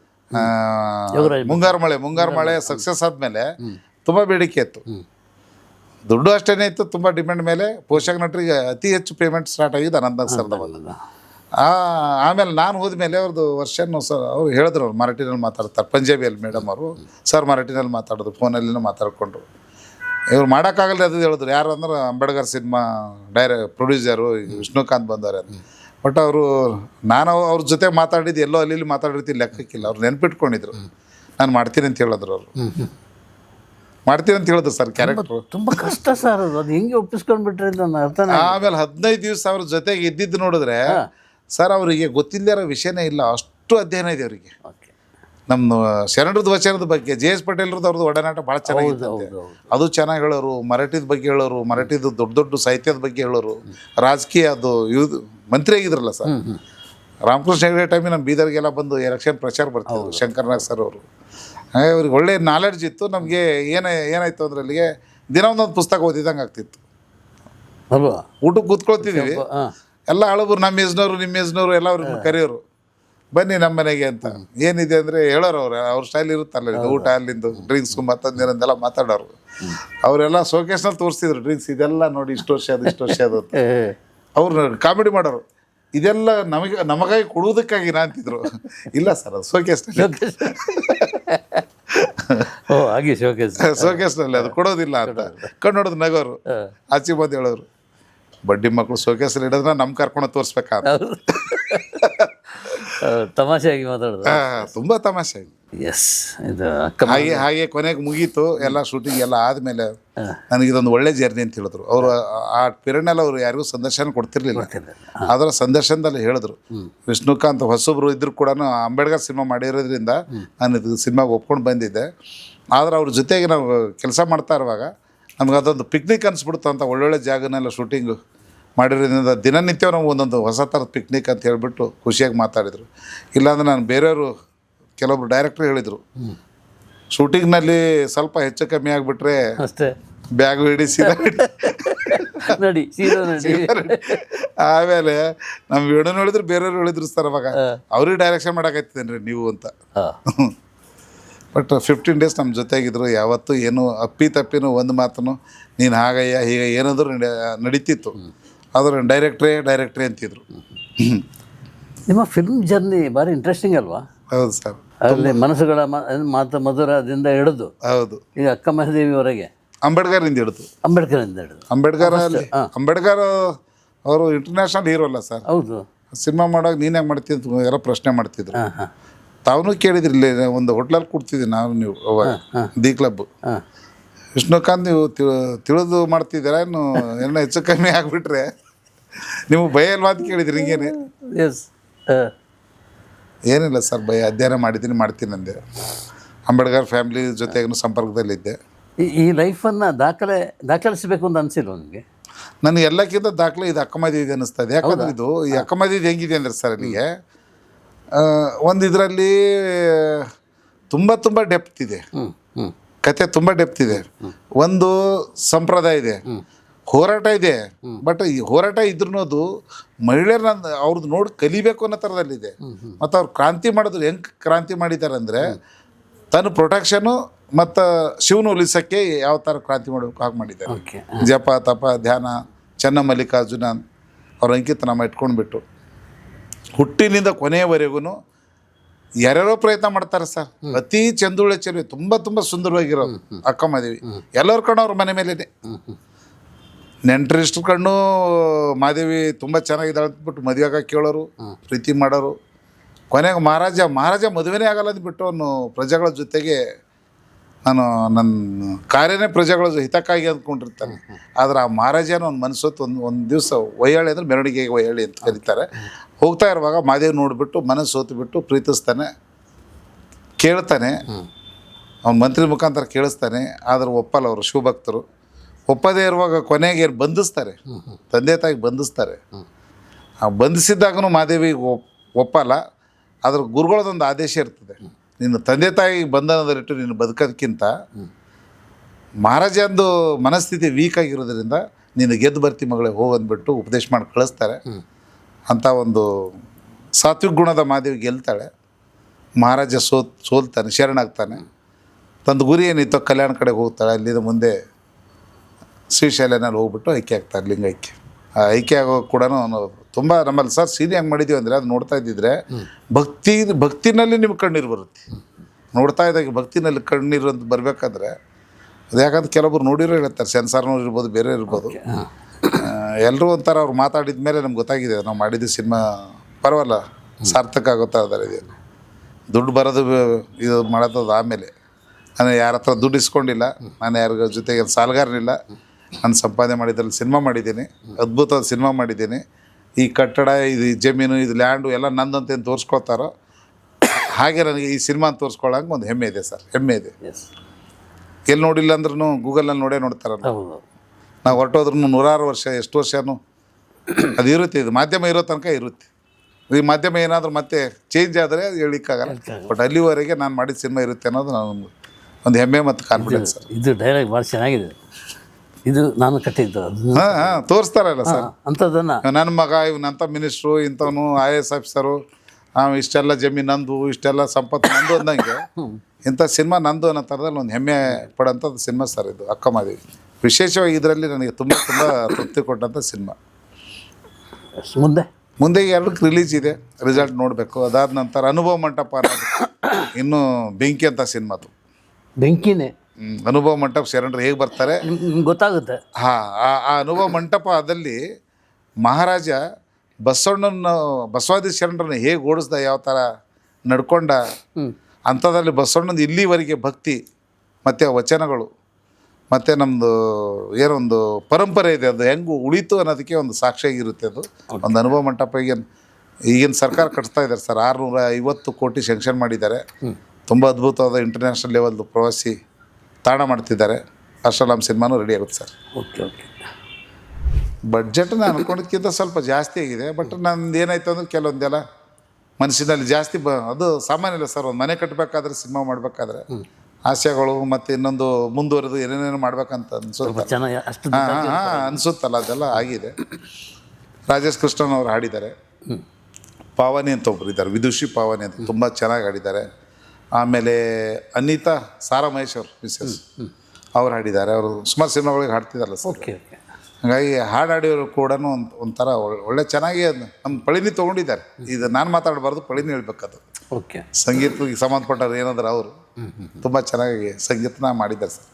ಮುಂಗಾರು ಮಳೆ ಮುಂಗಾರು ಮಳೆ ಸಕ್ಸಸ್ ಆದ್ಮೇಲೆ ತುಂಬಾ ಬೇಡಿಕೆ ಇತ್ತು. ದುಡ್ಡು ಅಷ್ಟೇನೆ ಇತ್ತು ತುಂಬಾ ಡಿಮ್ಯಾಂಡ್ ಮೇಲೆ ಪೋಷಕ ನಟರಿಗೆ ಅತಿ ಹೆಚ್ಚು ಪೇಮೆಂಟ್ ಸ್ಟಾರ್ಟ್ ಆಗಿದ್ದು ಅನಂತ ಸರ್ದ ಬಂದು ಆ ಆಮೇಲೆ ನಾನು ಹೋದ್ಮೇಲೆ ಅವ್ರದ್ದು ವರ್ಷನೂ ಸರ್ ಅವ್ರು ಹೇಳಿದ್ರು ಅವ್ರು ಮರಾಠಿನಲ್ಲಿ ಮಾತಾಡ್ತಾರೆ. ಪಂಜಾಬಿಯಲ್ಲಿ ಮೇಡಮ್ ಅವರು. ಸರ್ ಮರಾಠಿನಲ್ಲಿ ಮಾತಾಡೋದು ಫೋನಲ್ಲಿನೂ ಮಾತಾಡ್ಕೊಂಡ್ರು. ಇವ್ರು ಮಾಡೋಕ್ಕಾಗಲ್ಲ ಅದು ಹೇಳಿದ್ರು. ಯಾರು ಅಂದ್ರೆ ಅಂಬೇಡ್ಕರ್ ಸಿನಿಮಾ ಡೈರೆ ಪ್ರೊಡ್ಯೂಸರು ವಿಷ್ಣುಕಾಂತ್ ಬಂದವ್ರೆ ಅಂತ. ಬಟ್ ಅವರು ನಾನು ಅವ್ರ ಜೊತೆ ಮಾತಾಡಿದ್ದು ಎಲ್ಲೋ ಅಲ್ಲಿ ಇಲ್ಲಿ ಮಾತಾಡಿರ್ತೀನಿ ಲೆಕ್ಕಕ್ಕಿಲ್ಲ. ಅವ್ರು ನೆನ್ಪಿಟ್ಕೊಂಡಿದ್ರು. ನಾನು ಮಾಡ್ತೀನಿ ಅಂತ ಹೇಳಿದ್ರು ಅವರು. ಮಾಡ್ತೀನಿ ಅಂತ ಹೇಳಿದ್ರು ಸರ್ ಕ್ಯಾರೆಕ್ಟರ್. ತುಂಬಾ ಕಷ್ಟ ಸರ್ ಅದು. ಅದು ಹೆಂಗೆ ಒಪ್ಪಿಸ್ಕೊಂಡ್ಬಿಟ್ರೆ ಅಂತ ನನ್ನ ಅರ್ಥನೇ ಆಗಿಲ್ಲ. ಆಮೇಲೆ ಹದಿನೈದು ದಿವಸ ಅವ್ರ ಜೊತೆಗೆ ಇದ್ದಿದ್ದು ನೋಡಿದ್ರೆ ಸರ್ ಅವರಿಗೆ ಗೊತ್ತಿಲ್ಲದೇ ಇರೋ ವಿಷಯನೇ ಇಲ್ಲ. ಅಷ್ಟು ಅಧ್ಯಯನ ಇದೆ ಅವರಿಗೆ. ನಮ್ಮ ಶರಣರದ ವಚನದ ಬಗ್ಗೆ ಜೆ ಎಸ್ ಪಟೇಲ್ರದ್ದು ಅವ್ರದ್ದು ಒಡನಾಟ ಭಾಳ ಹೌದು. ಅದು ಚೆನ್ನಾಗಿ ಹೇಳೋರು ಮರಾಠಿದ ಬಗ್ಗೆ ಹೇಳೋರು ಮರಾಠಿದ ದೊಡ್ಡ ದೊಡ್ಡ ಸಾಹಿತ್ಯದ ಬಗ್ಗೆ ಹೇಳೋರು ರಾಜಕೀಯ ಅದು ಇದು ಮಂತ್ರಿ ಆಗಿದ್ರಲ್ಲ ಸರ್. ರಾಮಕೃಷ್ಣ ಹೆಗಡೆ ಟೈಮಿಗೆ ನಮ್ಮ ಬೀದರ್ಗೆಲ್ಲ ಬಂದು ಎಲೆಕ್ಷನ್ ಪ್ರಚಾರ ಬರ್ತಿದ್ರು ಶಂಕರ್ನಾಗ್ ಸರ್ ಅವರು. ಹಾಗೆ ಅವ್ರಿಗೆ ಒಳ್ಳೆ ನಾಲೆಡ್ಜ್ ಇತ್ತು ನಮಗೆ ಏನ ಏನಾಯ್ತು ಅಂದ್ರೆ ಅಲ್ಲಿಗೆ ದಿನ ಒಂದೊಂದು ಪುಸ್ತಕ ಓದಿದಂಗೆ ಆಗ್ತಿತ್ತು. ಅಲ್ವಾ ಊಟಕ್ಕೆ ಕೂತ್ಕೊಳ್ತಿದ್ದೀವಿ ಹಾಂ. ಎಲ್ಲ ಹಳಬರು ನಮ್ಮ ಯಜ್ನವರು ನಿಮ್ಮ ಏಜ್ನವರು ಎಲ್ಲ ಅವ್ರಿಗೆ ಕರೆಯೋರು. ಬನ್ನಿ ನಮ್ಮ ಮನೆಗೆ ಅಂತ. ಏನಿದೆ ಅಂದರೆ ಹೇಳೋರು ಅವ್ರು ಅವ್ರ ಸ್ಟೈಲ್ ಇರುತ್ತಲ್ಲ ಇದು ಊಟ ಅಲ್ಲಿಂದು ಡ್ರಿಂಕ್ಸ್ ಮತ್ತೊಂದು ಏನಂದೆಲ್ಲ ಮಾತಾಡೋರು. ಅವರೆಲ್ಲ ಸೋಕೇಶ್ನಲ್ಲಿ ತೋರಿಸ್ತಿದ್ರು ಡ್ರಿಂಕ್ಸ್ ಇದೆಲ್ಲ ನೋಡಿ ಇಷ್ಟು ವರ್ಷ ಅದು ಇಷ್ಟು ವರ್ಷ ಅದು ಅಂತ. *laughs* ಅವ್ರು ಕಾಮಿಡಿ ಮಾಡೋರು. ಇದೆಲ್ಲ ನಮಗೆ ನಮಗಾಗಿ ಕೊಡುವುದಕ್ಕಾಗಿ ನಾ ಅಂತಿದ್ರು ಇಲ್ಲ ಸರ್ ಅದು ಶೋಕೇಸ್ನಲ್ಲಿ *laughs* ಓ ಹಾಗೆ ಶೋಕೇಸ್ ಶೋಕೇಸ್ನಲ್ಲಿ ಅದು ಕೊಡೋದಿಲ್ಲ ಅಂತ. ಕಣ್ಣು ನೋಡೋದು ನಗೋರು ಆಚೆ ಬಂದು ಹೇಳೋರು ಬಡ್ಡಿ ಮಕ್ಕಳು ಶೋಕೇಸಲ್ಲಿ ಇಡೋದನ್ನ ನಮ್ಮ ಕರ್ಕೊಂಡು ತೋರಿಸ್ಬೇಕಾ? *laughs* ತಮಾಷೆಯಾಗಿ ಮಾತಾಡೋದು? ಆ, ತುಂಬಾ ತಮಾಷೆ. ಎಸ್ ಇದು ಅಕ್ಕ ಹಾಗೆ ಹಾಗೆ ಕೊನೆಗೆ ಮುಗೀತು ಎಲ್ಲ ಶೂಟಿಂಗ್ ಎಲ್ಲ ಆದಮೇಲೆ ನನಗೆ ಇದೊಂದು ಒಳ್ಳೆ ಜರ್ನಿ ಅಂತ ಹೇಳಿದ್ರು. ಅವರು ಆ ಪಿರಿಯಡ್ನಲ್ಲಿ ಅವರು ಯಾರಿಗೂ ಸಂದರ್ಶನ ಕೊಡ್ತಿರ್ಲಿಲ್ಲ. ಅದರ ಸಂದರ್ಶನದಲ್ಲಿ ಹೇಳಿದ್ರು. ವಿಷ್ಣುಕಾಂತ್ ಹೊಸಬ್ರು ಇದ್ರು ಕೂಡ ಅಂಬೇಡ್ಕರ್ ಸಿನಿಮಾ ಮಾಡಿರೋದ್ರಿಂದ ನಾನು ಇದು ಸಿನಿಮಾಗೆ ಒಪ್ಕೊಂಡು ಬಂದಿದ್ದೆ. ಆದ್ರೆ ಅವ್ರ ಜೊತೆಗೆ ನಾವು ಕೆಲಸ ಮಾಡ್ತಾ ಇರುವಾಗ ನಮ್ಗೆ ಅದೊಂದು ಪಿಕ್ನಿಕ್ ಅನ್ಸ್ಬಿಡ್ತು ಅಂತ ಒಳ್ಳೊಳ್ಳೆ ಜಾಗನೆಲ್ಲ ಶೂಟಿಂಗು ಮಾಡಿರೋದ್ರಿಂದ ದಿನನಿತ್ಯ ನಾವು ಒಂದೊಂದು ಹೊಸ ಥರದ ಪಿಕ್ನಿಕ್ ಅಂತ ಹೇಳಿಬಿಟ್ಟು ಖುಷಿಯಾಗಿ ಮಾತಾಡಿದರು. ಇಲ್ಲಾಂದ್ರೆ ನಾನು ಬೇರೆಯವರು ಕೆಲವೊಬ್ರು ಡೈರೆಕ್ಟ್ರು ಹೇಳಿದರು. ಶೂಟಿಂಗ್ನಲ್ಲಿ ಸ್ವಲ್ಪ ಹೆಚ್ಚು ಕಮ್ಮಿ ಆಗಿಬಿಟ್ರೆ ಅಷ್ಟೇ. ಬ್ಯಾಗ್ ಹಿಡಿ ಸೀದಾ. ನಡಿ ಆಮೇಲೆ ನಮ್ಮ ವಿಡಿಯೋ ಹೇಳಿದ್ರು ಬೇರೆಯವ್ರು ಹೇಳಿದ್ರು ಸರ್ ಅವಾಗ. ಅವ್ರಿಗೆ ಡೈರೆಕ್ಷನ್ ಮಾಡಕತ್ತಿದ್ದೇನೆ ನೀವು ಅಂತ. ಬಟ್ ಫಿಫ್ಟೀನ್ ಡೇಸ್ ನಮ್ಮ ಜೊತೆಗಿದ್ರು ಯಾವತ್ತೂ ಏನು ಅಪ್ಪಿ ತಪ್ಪಿನೂ ಒಂದು ಮಾತನ್ನು ನೀನು ಹಾಗಯ್ಯ ಹೀಗೆ ಏನಾದರೂ ನಡೆ- ನಡೀತಿತ್ತು. ಆದ್ರೆ ಡೈರೆಕ್ಟ್ರೇ ಡೈರೆಕ್ಟ್ರೇ ಅಂತಿದ್ರು. ನಿಮ್ಮ ಫಿಲ್ಮ್ ಜರ್ನಿ ಭಾರಿ ಇಂಟ್ರೆಸ್ಟಿಂಗ್ ಅಲ್ವಾ? ಹೌದು ಸರ್. ಅಲ್ಲಿ ಮನಸ್ಸುಗಳ ಮಾತು ಮಧುರದಿಂದ ಹಿಡಿದು ಹೌದು. ಈಗ ಅಕ್ಕ ಮಹಾದೇವಿವರೆಗೆ ಅಂಬೇಡ್ಕರಿಂದ ಹಿಡಿದು. ಅಂಬೇಡ್ಕರಿಂದ ಹಿಡಿದು. ಅಂಬೇಡ್ಕರ್ ಅಲ್ಲಿ ಅಂಬೇಡ್ಕರ್ ಅವರು ಇಂಟರ್ನ್ಯಾಷನಲ್ ಹೀರೋ ಅಲ್ಲ ಸರ್. ಹೌದು. ಸಿನಿಮಾ ಮಾಡೋಕೆ ನೀನು ಹೆಂಗೆ ಮಾಡ್ತೀನಿ ಅಂತ ಎಲ್ಲ ಪ್ರಶ್ನೆ ಮಾಡ್ತಿದ್ರು. ತಾವೂ ಕೇಳಿದ್ರಿ ಇಲ್ಲಿ ಒಂದು ಹೋಟ್ಲಲ್ಲಿ ಕೊಡ್ತಿದ್ದೆ ನಾವು ನೀವು ದಿ ಕ್ಲಬ್ ಹಾಂ. ವಿಷ್ಣುಕಾಂತ್ ನೀವು ತಿಳ್- ತಿಳಿದು ಮಾಡ್ತಿದ್ದೀರಾ ಏನು? ಏನೋ ಹೆಚ್ಚು ಕಮ್ಮಿ ಆಗಿಬಿಟ್ರೆ? ನೀವು ಭಯ ಇಲ್ವಾ ಅಂತ ಕೇಳಿದ್ರಿ ಹಿಂಗೇನೆ? ಎಸ್ ಏನಿಲ್ಲ ಸರ್ ಭಯ. ಅಧ್ಯಯನ ಮಾಡಿದ್ದೀನಿ ಮಾಡ್ತೀನಿ ಅಂದೆ. ಅಂಬೇಡ್ಕರ್ ಫ್ಯಾಮಿಲಿ ಜೊತೆಗೂ ಸಂಪರ್ಕದಲ್ಲಿದ್ದೆ. ಈ ಈ ಲೈಫನ್ನು ದಾಖಲೆ ದಾಖಲಿಸಬೇಕು ಅಂತ ಅನಿಸಿಲ್ಲ ನನಗೆ ನನಗೆ ಎಲ್ಲಕ್ಕಿಂತ ದಾಖಲೆ ಇದು ಅಕ್ಕಮದಿ ಇದೆ ಅನ್ನಿಸ್ತಾ ಇದೆ ಯಾಕಂದ್ರೆ ಇದು ಈ ಅಕ್ಕಮದಿ ಹೆಂಗಿದೆ ಅಂದ್ರೆ ಸರ್ ಅಲ್ಲಿಗೆ ಆ, ಒಂದು ಇದರಲ್ಲಿ ತುಂಬ ತುಂಬ ಡೆಪ್ತ್ ಇದೆ. ಹ್ಞೂ ಹ್ಞೂ ಕತೆ ತುಂಬ ಡೆಪ್ತ್ ಇದೆ. ಒಂದು ಸಂಪ್ರದಾಯ ಇದೆ. ಹೋರಾಟ ಇದೆ. ಬಟ್ ಈ ಹೋರಾಟ ಇದ್ರೂ ಅದು ಮಹಿಳೆಯರನ್ನ ಅವ್ರದ್ದು ನೋಡಿ ಕಲಿಬೇಕು ಅನ್ನೋ ಥರದಲ್ಲಿದೆ. ಮತ್ತು ಅವ್ರು ಕ್ರಾಂತಿ ಮಾಡಿದ್ರು ಹೆಂಗೆ ಕ್ರಾಂತಿ ಮಾಡಿದ್ದಾರೆ ಅಂದರೆ ತನ್ನ ಪ್ರೊಟೆಕ್ಷನು ಮತ್ತು ಶಿವನ ಉಲಿಸೋಕ್ಕೆ ಯಾವ ಥರ ಕ್ರಾಂತಿ ಮಾಡಬೇಕು ಹಾಗೆ ಮಾಡಿದ್ದಾರೆ. ಜಪ ತಪ ಧ್ಯಾನ ಚೆನ್ನ ಮಲ್ಲಿಕಾರ್ಜುನ ಅವ್ರ ಅಂಕಿತ ನಮ್ಮ ಇಟ್ಕೊಂಡ್ಬಿಟ್ಟು ಹುಟ್ಟಿನಿಂದ ಕೊನೆಯವರೆಗೂ ಯಾರ್ಯಾರೋ ಪ್ರಯತ್ನ ಮಾಡ್ತಾರೆ ಸರ್. ಅತಿ ಚಂದುಳ್ಳೆ ಚೆಲುವೆ ತುಂಬ ತುಂಬ ಸುಂದರವಾಗಿರೋ ಅಕ್ಕ ಮಾದೇವಿ. ಎಲ್ಲರ ಕಣ್ಣು ಅವ್ರ ಮನೆ ಮೇಲೇನೆ. ನೆಂಟರಿಷ್ಟ್ರ ಕಣ್ಣು ಮಾದೇವಿ ತುಂಬ ಚೆನ್ನಾಗಿದ್ದಾಳೆ ಅಂದ್ಬಿಟ್ಟು ಮದುವೆ ಆಗ ಕೇಳೋರು ಪ್ರೀತಿ ಮಾಡೋರು. ಕೊನೆಗೆ ಮಹಾರಾಜ ಮಹಾರಾಜ ಮದುವೆನೇ ಆಗಲ್ಲ ಅಂದ್ಬಿಟ್ಟು ಅವನು ಪ್ರಜೆಗಳ ಜೊತೆಗೆ ನಾನು ನನ್ನ ಕಾರ್ಯನೇ ಪ್ರಜೆಗಳ ಹಿತಕ್ಕಾಗಿ ಅಂದ್ಕೊಂಡಿರ್ತಾನೆ. ಆದ್ರೆ ಆ ಮಹಾರಾಜನ ಒಂದು ಮನಸ್ಸೊತ್ತು ಒಂದು ಒಂದು ದಿವಸ ಒಯ್ಯಾಳಿ ಅಂದರೆ ಮೆರವಣಿಗೆಗೆ ಒಯ್ಯಾಳಿ ಅಂತ ಕರೀತಾರೆ. ಹೋಗ್ತಾ ಇರುವಾಗ ಮಾದೇವ್ ನೋಡಿಬಿಟ್ಟು ಮನಸ್ಸು ಓದ್ಬಿಟ್ಟು ಬಿಟ್ಟು ಪ್ರೀತಿಸ್ತಾನೆ ಕೇಳ್ತಾನೆ. ಅವ್ನು ಮಂತ್ರಿ ಮುಖಾಂತರ ಕೇಳಿಸ್ತಾನೆ ಆದ್ರೆ ಒಪ್ಪಲ್ಲ ಅವರು ಶಿವಭಕ್ತರು. ಒಪ್ಪದೇ ಇರುವಾಗ ಕೊನೆಗೆ ಬಂಧಿಸ್ತಾರೆ. ತಂದೆ ತಾಯಿಗೆ ಬಂಧಿಸ್ತಾರೆ. ಆ ಬಂಧಿಸಿದ್ದಾಗೂ ಮಾದೇವಿಗೆ ಒಪ್ ಒಪ್ಪಲ್ಲ. ಅದ್ರ ಗುರುಗಳದೊಂದು ಆದೇಶ ಇರ್ತದೆ. ನಿನ್ನ ತಂದೆ ತಾಯಿ ಬಂಧನದಲ್ಲಿಟ್ಟು ನೀನು ಬದುಕೋದಕ್ಕಿಂತ ಮಹಾರಾಜಂದು ಮನಸ್ಥಿತಿ ವೀಕ್ ಆಗಿರೋದ್ರಿಂದ ನೀನು ಗೆದ್ದು ಬರ್ತಿ ಮಗಳೇ ಹೋಗಂದ್ಬಿಟ್ಟು ಉಪದೇಶ ಮಾಡಿ ಕಳಿಸ್ತಾರೆ. ಅಂತ ಒಂದು ಸಾತ್ವಿಕ ಗುಣದ ಮಾದೇವಿ ಗೆಲ್ತಾಳೆ. ಮಹಾರಾಜ ಸೋತ್ ಸೋಲ್ತಾನೆ ಶರಣಾಗ್ತಾನೆ. ತಂದು ಗುರಿ ಏನಿತ್ತು ಕಲ್ಯಾಣ ಕಡೆಗೆ ಹೋಗ್ತಾಳೆ. ಅಲ್ಲಿಂದ ಮುಂದೆ ಶ್ರೀಶೈಲನಲ್ಲಿ ಹೋಗ್ಬಿಟ್ಟು ಐಕ್ಯ ಆಗ್ತಾರೆ ಲಿಂಗೈಕ್ಯ ಆ ಐಕ್ಯ ಆಗೋ ಕೂಡ ತುಂಬ ನಮ್ಮಲ್ಲಿ ಸರ್ ಸೀನಿ ಹೆಂಗೆ ಮಾಡಿದ್ದೀವಿ ಅಂದರೆ ಅದು ನೋಡ್ತಾ ಇದ್ದಿದ್ರೆ ಭಕ್ತಿ ಭಕ್ತಿನಲ್ಲಿ ನಿಮ್ಗೆ ಕಣ್ಣೀರು ಬರುತ್ತೆ. ನೋಡ್ತಾ ಇದ್ದಾಗ ಭಕ್ತಿನಲ್ಲಿ ಕಣ್ಣೀರು ಅಂತ ಬರಬೇಕಾದ್ರೆ ಅದು ಯಾಕಂದ್ರೆ ಕೆಲವೊಬ್ರು ನೋಡಿರೋ ಹೇಳ್ತಾರೆ ಸೆನ್ಸಾರ್ನವ್ರು ಇರ್ಬೋದು ಬೇರೆ ಇರ್ಬೋದು. ಎಲ್ಲರೂ ಒಂಥರ ಅವ್ರು ಮಾತಾಡಿದ ಮೇಲೆ ನಮ್ಗೆ ಗೊತ್ತಾಗಿದೆ ನಾವು ಮಾಡಿದ್ದು ಸಿನಿಮಾ ಪರವಲ್ಲ ಸಾರ್ಥಕ ಆಗುತ್ತಾ ಇದ್ದಾರೆ ಇದು. ದುಡ್ಡು ಬರೋದು ಇದು ಮಾಡೋದು ಆಮೇಲೆ. ನಾನು ಯಾರ ಹತ್ರ ದುಡ್ಡು ಇಸ್ಕೊಂಡಿಲ್ಲ ನಾನು ಯಾರ ಜೊತೆಗೆ ಸಾಲಗಾರನಿಲ್ಲ. ನಾನು ಸಂಪಾದನೆ ಮಾಡಿದ್ರಲ್ಲಿ ಸಿನಿಮಾ ಮಾಡಿದ್ದೀನಿ ಅದ್ಭುತವಾದ ಸಿನಿಮಾ ಮಾಡಿದ್ದೀನಿ. ಈ ಕಟ್ಟಡ ಇದು ಜಮೀನು ಇದು ಲ್ಯಾಂಡು ಎಲ್ಲ ನಂದಂತ ಏನು ತೋರಿಸ್ಕೊಳ್ತಾರೋ ಹಾಗೆ ನನಗೆ ಈ ಸಿನಿಮಾ ತೋರಿಸ್ಕೊಳ್ಳೋಂಗೆ ಒಂದು ಹೆಮ್ಮೆ ಇದೆ ಸರ್ ಹೆಮ್ಮೆ ಇದೆ. ಎಲ್ಲಿ ನೋಡಿಲ್ಲ ಅಂದ್ರೂ ಗೂಗಲಲ್ಲಿ ನೋಡೇ ನೋಡ್ತಾರಲ್ಲ. ನಾವು ಹೊರಟೋದ್ರೂ ನೂರಾರು ವರ್ಷ ಎಷ್ಟು ವರ್ಷನೂ ಅದು ಇರುತ್ತೆ ಇದು ಮಾಧ್ಯಮ ಇರೋ ತನಕ ಇರುತ್ತೆ. ಈ ಮಾಧ್ಯಮ ಏನಾದರೂ ಮತ್ತೆ ಚೇಂಜ್ ಆದರೆ ಹೇಳಿಕ್ಕಾಗಲ್ಲ ಬಟ್ ಅಲ್ಲಿವರೆಗೆ ನಾನು ಮಾಡಿದ ಸಿನಿಮಾ ಇರುತ್ತೆ ಅನ್ನೋದು ನಾನು ಒಂದು ಹೆಮ್ಮೆ ಮತ್ತು ಕಾನ್ಫಿಡೆನ್ಸ್ ಸರ್. ಇದು ಡೈಲಾಗ್ ಭಾಳ ಚೆನ್ನಾಗಿದೆ. ಇದು ನಾನು ಕಟ್ಟಿದ್ದು ಅದನ್ನ ಹಾಂ ಹಾಂ ತೋರಿಸ್ತಾರಲ್ಲ ಸರ್. ಅಂಥದ್ದನ್ನು. ನನ್ನ ಮಗ ಇವನಂತ ಮಿನಿಸ್ಟ್ರು ಇಂಥವನು ಐ ಎ ಎಸ್ ಆಫೀಸರು ಇಷ್ಟೆಲ್ಲ ಜಮೀನ್ ನಂದು ಇಷ್ಟೆಲ್ಲ ಸಂಪತ್ತು ನಂದು ಅಂದಂಗೆ ಇಂಥ ಸಿನಿಮಾ ನಂದು ಅನ್ನೋ ಥರದಲ್ಲಿ ಒಂದು ಹೆಮ್ಮೆ ಪಡೋಂಥದ್ದು ಸಿನಿಮಾ ಸರ್ ಇದು ಅಕ್ಕ ಮಾದೇವಿ ವಿಶೇಷವಾಗಿ ಇದರಲ್ಲಿ ನನಗೆ ತುಂಬ ತುಂಬ ತೃಪ್ತಿ ಕೊಟ್ಟಂಥ ಸಿನಿಮಾ. ಮುಂದೆ? ಮುಂದೆ ಎರಡಕ್ಕೆ ರಿಲೀಸ್ ಇದೆ ರಿಸಲ್ಟ್ ನೋಡಬೇಕು. ಅದಾದ ನಂತರ ಅನುಭವ ಮಂಟಪ ಅನ್ನೋದು. ಇನ್ನೂ ಬೆಂಕಿ ಅಂತ ಸಿನಿಮಾದು ಬೆಂಕಿನೇ. ಅನುಭವ ಮಂಟಪ ಶರಣರು ಹೇಗೆ ಬರ್ತಾರೆ? ನಿಮ್ಗೆ ಗೊತ್ತಾಗುತ್ತೆ. ಹಾಂ ಆ ಅನುಭವ ಮಂಟಪದಲ್ಲಿ ಮಹಾರಾಜ ಬಸವಣ್ಣನ ಬಸವಾದಿ ಶರಣರನ್ನು ಹೇಗೆ ಓಡಿಸ್ದ ಯಾವ ಥರ ನಡ್ಕೊಂಡ ಅಂಥದ್ರಲ್ಲಿ ಬಸವಣ್ಣನ ಇಲ್ಲಿವರೆಗೆ ಭಕ್ತಿ ಮತ್ತು ವಚನಗಳು ಮತ್ತು ನಮ್ಮದು ಏನೊಂದು ಪರಂಪರೆ ಇದೆ ಅದು ಹೆಂಗೆ ಉಳಿತು ಅನ್ನೋದಕ್ಕೆ ಒಂದು ಸಾಕ್ಷಿಯಾಗಿರುತ್ತೆ ಅದು. ಒಂದು ಅನುಭವ ಮಂಟಪ ಈಗಿನ ಈಗಿನ ಸರ್ಕಾರ ಕಟ್ಸ್ತಾ ಇದ್ದಾರೆ ಸರ್. ಆರುನೂರ ಐವತ್ತು ಕೋಟಿ ಶಂಕ್ಷನ್ ಮಾಡಿದ್ದಾರೆ. ತುಂಬ ಅದ್ಭುತವಾದ ಇಂಟರ್ನ್ಯಾಷನಲ್ ಲೆವೆಲ್ದು ಪ್ರವಾಸಿ ತಾಣ ಮಾಡ್ತಿದ್ದಾರೆ. ಅಷ್ಟೆಲ್ಲ ಸಿನಿಮಾನು ರೆಡಿ ಆಗುತ್ತೆ ಸರ್. Okay okay. ಬಡ್ಜೆಟ್ ನಾನು ಅನ್ಕೊಂಡಿದ್ದಕ್ಕಿಂತ ಸ್ವಲ್ಪ ಜಾಸ್ತಿ ಆಗಿದೆ. ಬಟ್ ನಂದು ಏನಾಯ್ತು ಅಂದ್ರೆ ಕೆಲವೊಂದೆಲ್ಲ ಮನಸ್ಸಿನಲ್ಲಿ ಜಾಸ್ತಿ ಬ ಅದು ಸಾಮಾನ್ಯ ಇಲ್ಲ ಸರ್. ಒಂದು ಮನೆ ಕಟ್ಟಬೇಕಾದ್ರೆ ಸಿನಿಮಾ ಮಾಡಬೇಕಾದ್ರೆ ಆಸೆಗಳು ಮತ್ತು ಇನ್ನೊಂದು ಮುಂದುವರೆದು ಏನೇನೇನು ಮಾಡ್ಬೇಕಂತ ಅನ್ಸುತ್ತೆ ಚೆನ್ನಾಗಿ ಅಷ್ಟು ಹಾಂ ಹಾಂ ಹಾಂ ಅನಿಸುತ್ತಲ್ಲ ಅದೆಲ್ಲ ಆಗಿದೆ. ರಾಜೇಶ್ ಕೃಷ್ಣನ್ ಅವರು ಹಾಡಿದ್ದಾರೆ. ಪಾವನಿ ಅಂತ ಒಬ್ಬರು ಇದ್ದಾರೆ ವಿದುಷಿ ಪಾವನಿ ಅಂತ ತುಂಬ ಚೆನ್ನಾಗಿ ಹಾಡಿದ್ದಾರೆ. ಆಮೇಲೆ ಅನಿತಾ ಸಾರಾ ಮಹೇಶ್ ಅವರು ಮಿಸ್ಸಸ್ ಅವ್ರು ಹಾಡಿದ್ದಾರೆ. ಅವರು ಸುಮಾರು ಸಿನಿಮಾಗಳಿಗೆ ಹಾಡ್ತಿದ್ದಾರಲ್ಲ ಸರ್ ಓಕೆ ಓಕೆ ಹಾಗಾಗಿ ಹಾಡು ಹಾಡಿದ್ರು ಕೂಡ ಒಂದು ಒಂಥರ ಒಳ್ಳೆ ಒಳ್ಳೆ ಚೆನ್ನಾಗಿ ಅದು ನಮ್ಮ ಪಳಿನಿ ತೊಗೊಂಡಿದ್ದಾರೆ. ಇದು ನಾನು ಮಾತಾಡಬಾರ್ದು ಪಳಿನಿ ಹೇಳ್ಬೇಕದು. ಓಕೆ ಸಂಗೀತಕ್ಕೆ ಸಂಬಂಧಪಟ್ಟವ್ರು ಏನಾದ್ರು ಅವರು ತುಂಬ ಚೆನ್ನಾಗಿ ಸಂಗೀತನ ಮಾಡಿದ್ದಾರೆ ಸರ್